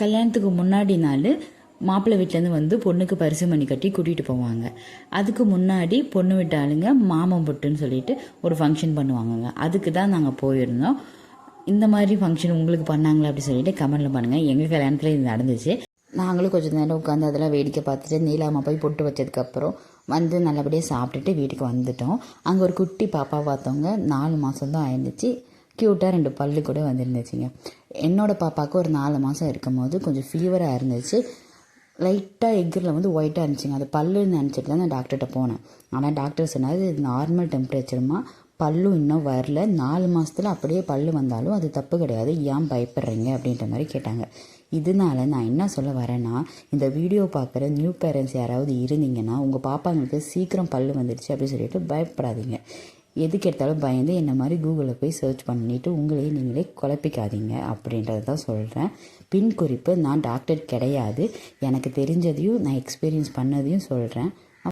கல்யாணத்துக்கு முன்னாடி நாள் மாப்பிள்ளை வீட்டிலேருந்து வந்து பொண்ணுக்கு பரிசு மணி கட்டி கூட்டிகிட்டு போவாங்க. அதுக்கு முன்னாடி பொண்ணு விட்டாளுங்க ஆளுங்க மாமன் பொட்டுன்னு சொல்லிட்டு ஒரு ஃபங்க்ஷன் பண்ணுவாங்கங்க. அதுக்கு தான் நாங்கள் போயிருந்தோம். இந்த மாதிரி ஃபங்க்ஷன் உங்களுக்கு பண்ணாங்களா அப்படின்னு சொல்லிட்டு கமெண்ட்ல பண்ணுங்கள் எங்கள் கல்யாணத்தில் இது நடந்துச்சு. நாங்களும் கொஞ்சம் நேரம் உட்காந்து அதெல்லாம் வேடிக்கை பார்த்துட்டு நீலாமா போய் பொட்டு வச்சதுக்கப்புறம் வந்து நல்லபடியாக சாப்பிட்டுட்டு வீட்டுக்கு வந்துட்டோம். அங்கே ஒரு குட்டி பாப்பா பார்த்தவங்க நாலு மாதம் தான் ஆயிருந்துச்சு. க்யூட்டாக ரெண்டு பல்லு கூட வந்துருந்துச்சுங்க. என்னோடய பாப்பாவுக்கு ஒரு நாலு மாதம் இருக்கும் போது கொஞ்சம் ஃபீவராக இருந்துச்சு. லைட்டாக எக்கில் வந்து ஒயிட்டாக இருந்துச்சுங்க. அது பல்லுன்னு நினச்சிட்டு தான் நான் டாக்டர்கிட்ட போனேன். ஆனால் டாக்டர் சொன்னார் இது நார்மல் டெம்பரேச்சருமா பல்லும் இன்னும் வரல. நாலு மாதத்தில் அப்படியே பல்லு வந்தாலும் அது தப்பு கிடையாது. ஏன் பயப்படுறீங்க? அப்படின்ற மாதிரி கேட்டாங்க. இதனால நான் என்ன சொல்ல வரேன்னா இந்த வீடியோ பார்க்குற நியூ பேரண்ட்ஸ் யாராவது இருந்தீங்கன்னா உங்கள் பாப்பாங்களுக்கு சீக்கிரம் பல்லு வந்துடுச்சு அப்படின்னு சொல்லிட்டு பயப்படாதீங்க. எதுக்கு எடுத்தாலும் பயந்து என்ன மாதிரி கூகுளில் போய் சர்ச் பண்ணிவிட்டு உங்களையே நீங்களே குழப்பிக்காதீங்க அப்படின்றத தான் சொல்கிறேன் பின் குறிப்பு நான் டாக்டர் கிடையாது. எனக்கு தெரிஞ்சதையும் நான் எக்ஸ்பீரியன்ஸ் பண்ணதையும் சொல்கிறேன்